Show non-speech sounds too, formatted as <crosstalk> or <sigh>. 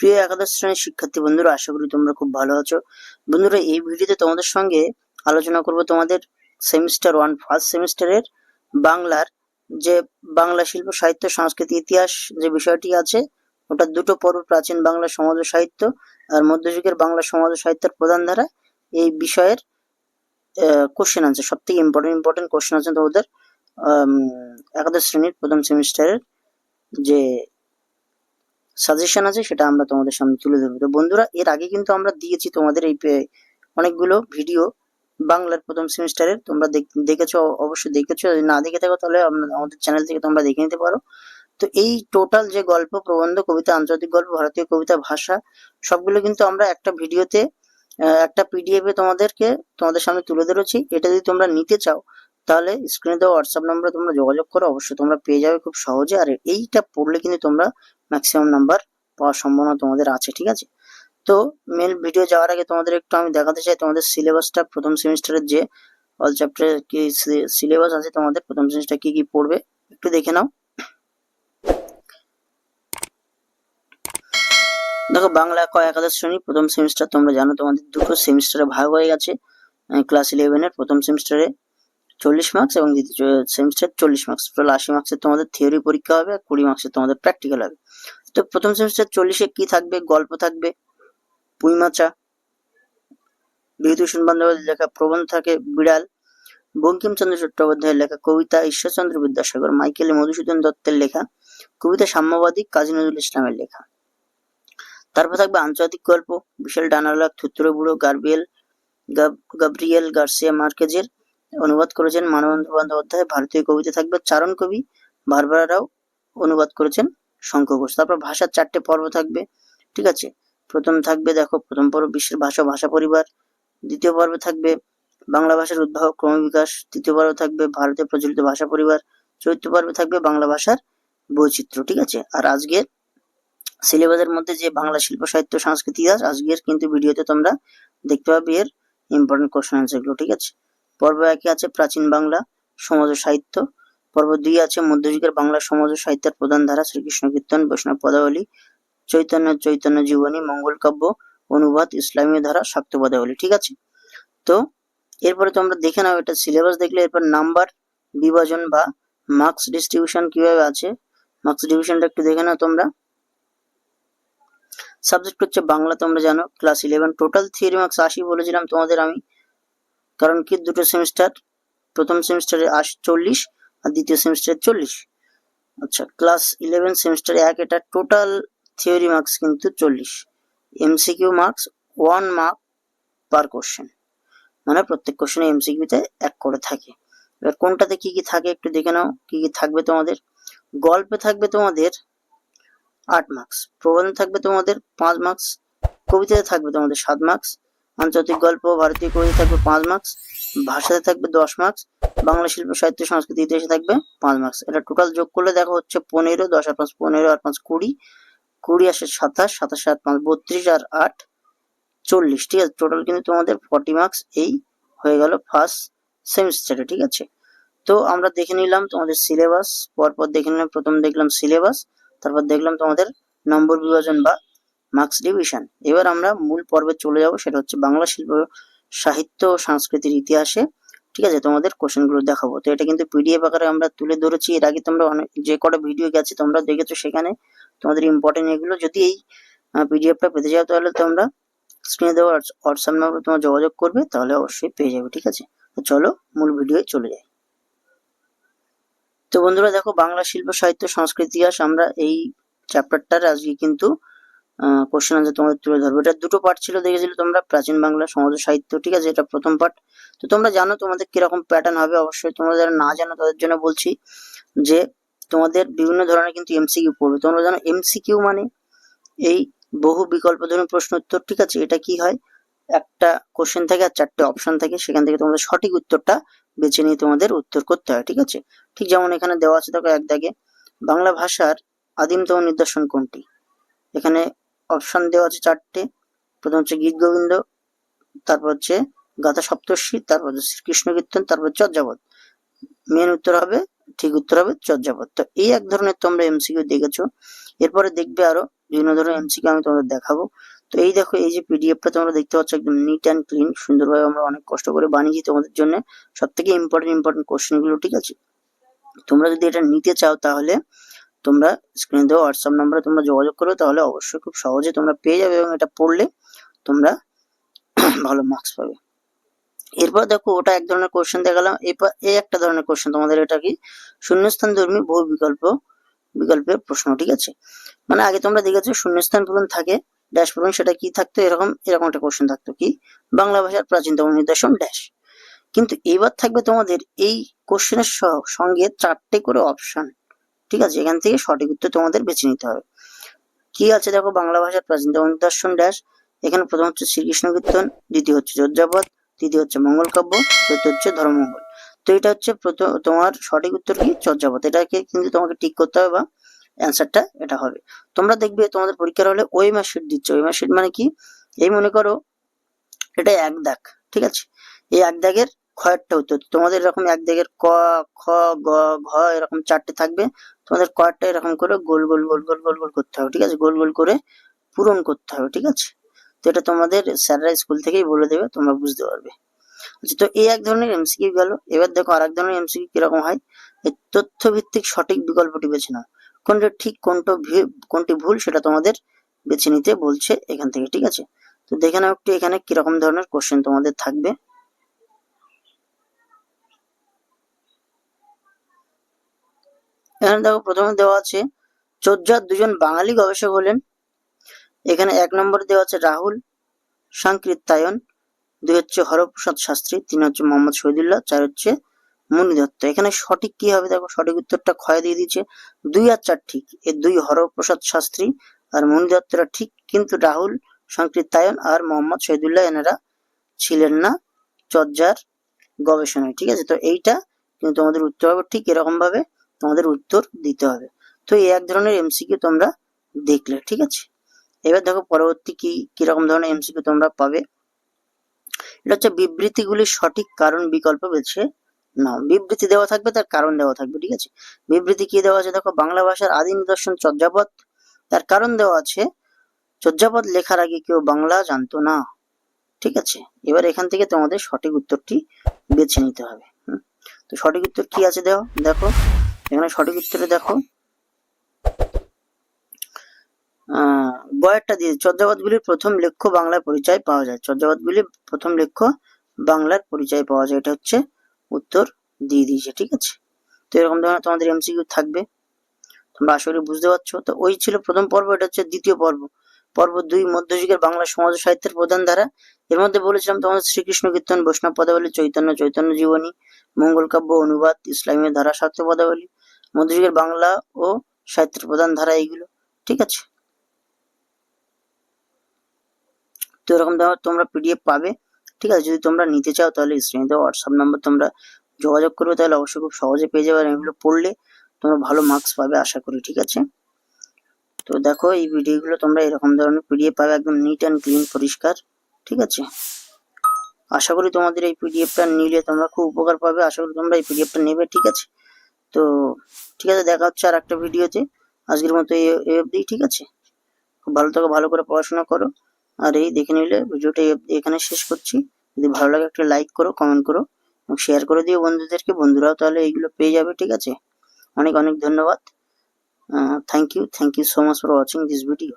প্রিয় একাদশ শ্রেণির শিক্ষার্থী বন্ধুরা, আশা করি তোমরা খুব ভালো আছো। বন্ধুরা, এই ভিডিওতে তোমাদের সঙ্গে আলোচনা করব তোমাদের সেমিস্টার ওয়ান, ফার্স্ট সেমিস্টারের বাংলার যে বাংলা শিল্প, সাহিত্য, সংস্কৃতি, ইতিহাস যে বিষয়টি আছে, ওটা দুটো পর্ব, প্রাচীন বাংলা সমাজ ও সাহিত্য আর মধ্যযুগের বাংলা সমাজ ও সাহিত্যের প্রধান ধারা। এই বিষয়ের কোশ্চেন আছে সব থেকে ইম্পর্টেন্ট ইম্পর্টেন্ট কোশ্চেন আছে তোমাদের একাদশ শ্রেণির প্রথম সেমিস্টারের যে সাজেশন আছে, সেটা আমরা তোমাদের সামনে তুলে ধরবো। তো বন্ধুরা, এর আগে কিন্তু আমরা দিয়েছি তোমাদের এই অনেকগুলো ভিডিও বাংলার প্রথম সেমিস্টারের। তোমরা দেখ- দেখেছ, অবশ্যই দেখেছ। যদি না দেখে থাকো, তাহলে আম- আমাদের চ্যানেল থেকে তোমরা দেখে নিতে পারো। তো এই টোটাল যে গল্প, প্রবন্ধ, কবিতা, আন্তর্জাতিক গল্প, ভারতীয় কবিতা, ভাষা, সবগুলো কিন্তু আমরা একটা ভিডিওতে একটা পিডিএফ এ তোমাদেরকে তোমাদের সামনে তুলে ধরেছি। এটা যদি তোমরা নিতে চাও, তাহলে স্ক্রিনে দেওয়া হোয়াটসঅ্যাপ নম্বরে তোমরা যোগাযোগ করো। অবশ্যই তোমরা পেয়ে যাবে খুব সহজে। আর এইটা পড়লে কিন্তু তোমরা ম্যাক্সিমাম নাম্বার পাওয়ার সম্ভাবনা তোমাদের আছে, ঠিক আছে? তো মেন ভিডিও যাওয়ার আগে তোমাদের একটু আমি দেখাতে চাই তোমাদের সিলেবাসটা প্রথম সেমিস্টারের যে অল চ্যাপ্টারের কি সিলেবাস আছে তোমাদের, প্রথম সেমিস্টার কি কি পড়বে, একটু দেখে নাও। দেখো, বাংলা ক একাদশ শ্রেণি, প্রথম সেমিস্টার তোমরা জানো তোমাদের দুটো সেমিস্টারে ভাগ হয়ে গেছে ক্লাস ইলেভেনের প্রথম সেমিস্টারে চল্লিশ মার্কস এবং দ্বিতীয় সেমিস্টার চল্লিশ মার্কস টোটাল আশি মার্কসের তোমাদের থিওরি পরীক্ষা হবে আর কুড়ি মার্কসের তোমাদের প্র্যাকটিক্যাল হবে। তো প্রথম সেমিস্টার চল্লিশে কি থাকবে? গল্প থাকবে পুইমাচা বিভূতিভূষণ বন্দ্যোপাধ্যায়ের লেখা প্রবন্ধ থাকে, বিড়াল, বঙ্কিমচন্দ্র চট্টোপাধ্যায়ের লেখা কবিতা, ঈশ্বরচন্দ্র বিদ্যাসাগর, মাইকেল মধুসূদন দত্তের লেখা কবিতা, সাম্যবাদী কাজী নজরুল ইসলামের লেখা। তারপর থাকবে আন্তর্জাতিক গল্প, বিশাল ডানালাক থুত্তুর বুড়ো গার্বিয়েল গাব- গাব্রিয়েল গার্সিয়া মার্কেজের অনুবাদ করেছেন মানবন্ধু বন্দ্যোপাধ্যায়, ভারতীয় কবিতা থাকবে চারণ কবি বারবারা রাও, অনুবাদ করেছেন শঙ্খ ঘোষ। তারপর ভাষার চারটে পর্ব থাকবে, ঠিক আছে? প্রথম থাকবে, দেখো, প্রথম পর্ব বিশ্বের ভাষা ভাষা পরিবার। দ্বিতীয় পর্বে থাকবে বাংলা ভাষার উদ্ভাবক ক্রমবিকাশ তৃতীয় পর্বে থাকবে ভারতে প্রচলিত ভাষা পরিবার। চতুর্থ পর্বে থাকবে বাংলা ভাষার বৈচিত্র্য, ঠিক আছে? আর আজকের সিলেবাসের মধ্যে যে বাংলা শিল্প, সাহিত্য, সংস্কৃতি আজকের কিন্তু ভিডিওতে তোমরা দেখতে পাবে এর ইম্পর্টেন্ট কোশ্চেন আনসারগুলো, ঠিক আছে? পর্ব একে আছে প্রাচীন বাংলা সমাজ ও সাহিত্য। পর্ব দুই আছে মধ্যযুগের বাংলা সমাজ ও সাহিত্যের প্রধান ধারা শ্রীকৃষ্ণ কীর্তন, বৈষ্ণব পদাবলী, চৈতন্য চৈতন্য জীবনী, মঙ্গল কাব্য, অনুবাদ, ইসলামীয় ধারা, শাক্ত পদাবলী, ঠিক আছে? তো এরপরে তোমরা দেখে নাও এটা সিলেবাস দেখলে এরপর নাম্বার, বিভাজন বা মার্কস ডিস্ট্রিবিউশন কীভাবে আছে? মার্কস ডিভিশনটা একটু দেখে নাও তোমরা। সাবজেক্ট হচ্ছে বাংলা, তোমরা জানো class eleven total theory marks আশি বলেছিলাম তোমাদের আমি। কারণ কি? দুটো সেমিস্টার প্রথম সেমিস্টারে আশি চল্লিশ আর দ্বিতীয় সেমিস্টারে চল্লিশ। আচ্ছা ক্লাস ইলেভেন সেমিস্টারে এক, এটা টোটাল থিওরি মার্কস কিন্তু চল্লিশ। MCQ marks one mark per question মানে প্রত্যেক কোশ্চেনে এমসিকিউতে এক করে থাকে। এবার কোনটাতে কি কি থাকে একটু দেখে নাও, কি কি থাকবে তোমাদের। গল্পে থাকবে তোমাদের আট মার্কস প্রবন্ধ থাকবে তোমাদের পাঁচ মার্কস কবিতাতে থাকবে তোমাদের সাত মার্কস আন্তর্জাতিক গল্প, ভারতীয় কবিতা থাকবে পাঁচ মার্কস ভাষাতে থাকবে দশ মার্কস বাংলা শিল্প, সাহিত্য, সংস্কৃতি, ইতিহাসে থাকবে পাঁচ মার্কস এটা টোটাল যোগ করলে দেখো হচ্ছে পনেরো, দশ আর পাঁচ, পনেরো আর পাঁচ কুড়ি কুড়ি আসে সাতাশ সাতাশ আর পাঁচ, বত্রিশ আর আট, চল্লিশ। ঠিক আছে টোটাল কিন্তু তোমাদের ফর্টি মার্কস এই হয়ে গেল ফার্স্ট সেমিস্টারে ঠিক আছে? তো আমরা দেখে নিলাম তোমাদের সিলেবাস পরপর দেখে নিলাম, প্রথম দেখলাম সিলেবাস তারপর দেখলাম তোমাদের নম্বর বিভাজন বা মার্কস ডিভিশন এবার আমরা মূল পর্বে চলে যাব, সেটা হচ্ছে বাংলা শিল্প, সাহিত্য ও সংস্কৃতির ইতিহাসে। ঠিক আছে, তোমাদের কোশ্চেনগুলো দেখাবো। তো এটা কিন্তু পিডিএফ আকারে আমরা তুলে ধরেছি। এর আগে তোমরা অনেক, যে কটা ভিডিও গেছে তোমরা দেখেছ সেখানে। তোমাদের ইম্পর্টেন্ট এগুলো। যদি এই পিডিএফটা পেতে চাও তাহলে তোমরা স্ক্রিনে দেওয়া হোয়াটসঅ্যাপ নম্বরে তোমার যোগাযোগ করবে, তাহলে অবশ্যই পেয়ে যাবে, ঠিক আছে? তো চলো মূল ভিডিওয়ে চলে যাই। তো বন্ধুরা দেখো, বাংলা শিল্প, সাহিত্য, সংস্কৃতি ইতিহাস আমরা এই চ্যাপ্টারটার আজকে কিন্তু কোশ্চেন আনসার তোমাদের তুলে ধরবো। এটা দুটো পার্ট ছিল, দেখেছিলে তোমরা? প্রাচীন বাংলা, সমাজ সাহিত্য, ঠিক আছে? এটা প্রথম পার্ট তো তোমরা জানো তোমাদের কীরকম প্যাটার্ন হবে। অবশ্যই তোমরা যারা না জানো, তাদের জন্য বলছি যে, তোমাদের বিভিন্ন ধরনের কিন্তু এমসিকিউ পড়বে। তোমরা জানো এমসিকিউ মানে এই বহু বিকল্প ধরনের প্রশ্ন উত্তর, ঠিক আছে? এটা কি হয়? একটা কোশ্চেন থাকে আর চারটে অপশন থাকে। সেখান থেকে তোমাদের সঠিক উত্তরটা বেছে নিয়ে তোমাদের উত্তর করতে হয়, ঠিক আছে? ঠিক যেমন এখানে দেওয়া আছে, দেখো এক দাগে, বাংলা ভাষার আদিমতম নিদর্শন কোনটি? এখানে অপশন দেওয়া আছে চারটে। প্রথম হচ্ছে গীত গোবিন্দ, তারপর হচ্ছে গাথা সপ্তর্ষি, তারপর হচ্ছে শ্রীকৃষ্ণ কীর্তন, তারপর চর্যাপদ। মেন উত্তর হবে, ঠিক উত্তর হবে চর্যাপদ। তো এই এক ধরনের তোমরা এমসিকিউ দেখেছ। এরপরে দেখবে আরও বিভিন্ন ধরনের এমসিকিউ আমি তোমাদের দেখাবো। তো এই দেখো, এই যে পিডিএফটা তোমরা দেখতে পাচ্ছ একদম নিট অ্যান্ড ক্লিন সুন্দরভাবে আমরা অনেক কষ্ট করে বানিয়েছি তোমাদের জন্য। সব থেকে ইম্পর্টেন্ট ইম্পর্টেন্ট কোশ্চেনগুলো ঠিক আছে? তোমরা যদি এটা নিতে চাও তাহলে তোমরা স্ক্রিনে দেওয়া হোয়াটসঅ্যাপ নাম্বারে তোমরা যোগাযোগ করো তাহলে অবশ্যই খুব সহজে তোমরা পেয়ে যাবে এবং এটা পড়লে তোমরা <clears throat> ভালো মার্কস পাবে। এরপর দেখো ওটা এক ধরনের কোশ্চেন দেখালাম। এরপর এই একটা ধরনের কোশ্চেন তোমাদের এটা কি? শূন্যস্থান ধর্মী বহু বিকল্প, বিকল্পের প্রশ্ন, ঠিক আছে? মানে আগে তোমরা দেখেছ শূন্যস্থান পূরণ থাকে ড্যাশ পূরণ সেটা কি থাকতো? এরকম এরকম একটা কোশ্চেন থাকতো কি? বাংলা ভাষার প্রাচীনতম নিদর্শন ড্যাশ কিন্তু এবার থাকবে তোমাদের এই কোশ্চেনের সঙ্গে চারটে করে অপশন ঠিক আছে, এখান থেকে সঠিক উত্তর তোমাদের বেছে নিতে হবে। কি আছে দেখো, বাংলা ভাষার প্রাচীনতম নিদর্শন ড্যাশ। এখানে প্রথম হচ্ছে শ্রীকৃষ্ণ কীর্তন, দ্বিতীয় হচ্ছে চর্যাপদ তৃতীয় হচ্ছে মঙ্গল কাব্য, চতুর্থ হচ্ছে ধর্মমঙ্গল। তো এটা হচ্ছে প্রথম তোমার সঠিক উত্তর কি? চর্যাপদ এটাকে কিন্তু তোমাকে ঠিক করতে হবে বা অ্যান্সারটা এটা হবে। তোমরা দেখবে তোমাদের পরীক্ষার হলে ওই মার্কশিট দিচ্ছে। ওই মার্কশিট মানে কি? এই মনে করো, এটা এক দাগ, ঠিক আছে? এই এক দাগের খয়েরটা উত্তর তোমাদের এরকম এক দাগের ক, খ, গ, ঘ এরকম চারটে থাকবে। তোমাদের কয়েকটা এরকম করে গোল গোল গোল গোল গোল গোল করতে হবে, ঠিক আছে? গোল গোল করে পূরণ করতে হবে, ঠিক আছে? তো এটা তোমাদের স্যাররা স্কুল থেকেই বলে দেবে, তোমরা বুঝতে পারবে। আচ্ছা তো এই এক ধরনের এমসিকিউ গেল। এবার দেখো আর এক ধরনের এমসিকিউ কীরকম হয়। তথ্য ভিত্তিক সঠিক বিকল্পটি বেছে নাও। কোনটা ঠিক, কোনটা কোনটি ভুল সেটা তোমাদের বেছে নিতে বলছে এখান থেকে, ঠিক আছে? তো দেখে নাও একটু এখানে কীরকম ধরনের কোশ্চেন তোমাদের থাকবে। এখানে দেখো প্রথমে দেওয়া আছে চোদ্জার দুজন বাঙালি গবেষক হলেন। এখানে এক নম্বরে দেওয়া আছে রাহুল সাংকৃত্যায়ন, দুই হচ্ছে হরপ্রসাদ শাস্ত্রী, তিন হচ্ছে মোহাম্মদ শহীদুল্লাহ, চার হচ্ছে মুনি দত্ত। এখানে সঠিক কি হবে দেখো, সঠিক উত্তরটা ক্ষয় দিয়ে দিচ্ছে দুই আর চার ঠিক এই দুই হরপ্রসাদ শাস্ত্রী আর মুনি দত্তরা ঠিক, কিন্তু রাহুল সংকৃতায়ন আর মোহাম্মদ শহীদুল্লাহ এনারা ছিলেন না চর্যার গবেষণায়, ঠিক আছে? তো এইটা কিন্তু তোমাদের উত্তর হবে ঠিক এরকম ভাবে তোমাদের উত্তর দিতে হবে। তো এই এক ধরনের এমসিকিউ তোমরা দেখলে, ঠিক আছে? এবার দেখো পরবর্তী কি, কীরকম ধরনের এমসিকিউ তোমরা পাবে? এটা হচ্ছে বিবৃতিগুলির সঠিক কারণ বিকল্প বেছে নাও। বিবৃতি দেওয়া থাকবে, তার কারণ দেওয়া থাকবে, ঠিক আছে? বিবৃতি কি দেওয়া আছে? দেখো বাংলা ভাষার আদি নিদর্শন চর্যাপদ। তার কারণ দেওয়া আছে, চর্যাপদ লেখার আগে কেউ বাংলা জানতো না, ঠিক আছে? এবার এখান থেকে তোমাদের সঠিক উত্তরটি বেছে নিতে হবে তো সঠিক উত্তর কি আছে দেখো দেখো এখানে সঠিক উত্তরে দেখো। বয়ারটা দিয়ে, চর্যাপদগুলির প্রথম লেখ্য বাংলার পরিচয় পাওয়া যায়। চর্যাপদগুলির প্রথম লেখ্য বাংলার পরিচয় পাওয়া যায়। এটা হচ্ছে উত্তর দিয়ে দিয়েছে, ঠিক আছে? তো এরকম ধরনের তোমাদের এমসিকিউ থাকবে। তোমরা আশা করি বুঝতে পারছ। তো ওই ছিল প্রথম পর্ব, এটা হচ্ছে দ্বিতীয় পর্ব। পর্ব দুই, মধ্যযুগের বাংলা সমাজ সাহিত্যের প্রধান ধারা। এর মধ্যে বলেছিলাম তোমাদের শ্রীকৃষ্ণ কীর্তন, বৈষ্ণব পদাবলী, চৈতন্য চৈতন্য জীবনী, মঙ্গল কাব্য, অনুবাদ ইসলামী ধারা শাক্ত পদাবলী। মধ্যযুগের বাংলা ও সাহিত্যের প্রধান ধারা এইগুলো। ঠিক আছে? তো এরকম তোমরা পিডিএফ পাবে। ঠিক আছে? যদি তোমরা নিতে চাও তাহলে স্ক্রিনে হোয়াটসঅ্যাপ নাম্বার তোমরা যোগাযোগ করবে, তাহলে অবশ্যই খুব সহজে পেয়ে যাবে। আর এগুলো পড়লে তোমরা ভালো মার্কস পাবে আশা করি। ঠিক আছে? তো দেখো, এই ভিডিওগুলো তোমরা এরকম ধরনের পিডিএফ পাবে, একদম নিট অ্যান্ড ক্লিন পরিষ্কার। ঠিক আছে? আশা করি তোমাদের এই পিডিএফটা নিলে তোমরা খুব উপকার পাবে। আশা করি তোমরা এই পিডিএফটা নেবে। ঠিক আছে? তো ঠিক আছে, দেখা হচ্ছে আর একটা ভিডিওতে। আজকের মতো এই অবধি, ঠিক আছে? খুব ভালো থাকো, ভালো করে পড়াশোনা করো। আর এই দেখে নিলে ভিডিওটা এখানে শেষ করছি। যদি ভালো লাগে একটা লাইক করো কমেন্ট করো, এবং শেয়ার করে দিও বন্ধুদেরকে। বন্ধুরাও তাহলে এইগুলো পেয়ে যাবে, ঠিক আছে? অনেক অনেক ধন্যবাদ। Thank you thank you so much for watching this video